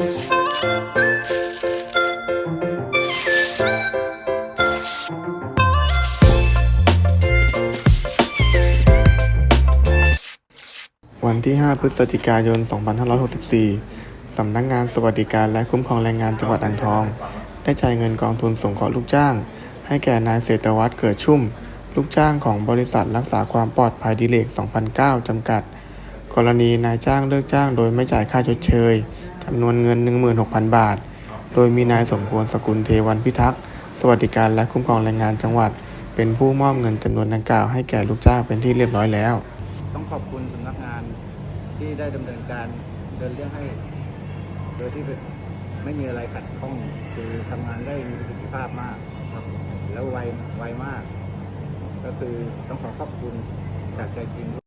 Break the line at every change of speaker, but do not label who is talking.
วันที่ 5 พฤศจิกายน 2564 สำนักงงานสวัสดิการและคุ้มครองแรงงานจังหวัดอ่างทอง ได้จ่ายเงินกองทุนสงเคราะห์ลูกจ้าง ให้แก่นายเศรษฐวัฒน์เกิดชุ่ม ลูกจ้างของบริษัทรักษาความปลอดภัยดิเลก 2009 จำกัด กรณีนายจ้างเลิกจ้างโดยไม่จ่ายค่าชดเชย จำนวนเงิน 16,000 บาท โดยมีนายสมควรสกุลเทวันพิทักษ์สวัสดิการและคุ้มครองแรงงานจังหวัด เป็นผู้มอบเงินจำนวนดังกล่าวให้แก่ลูกจ้างเป็นที่เรียบร้อยแล้ว
ต้องขอบคุณสำนักงานที่ได้ดำเนินการเดินเรื่องให้ โดยที่ไม่มีอะไรขัดข้องคือทำงานได้มีประสิทธิภาพมากครับแล้วไวไวมาก ก็คือต้องขอขอบคุณจากใจจริง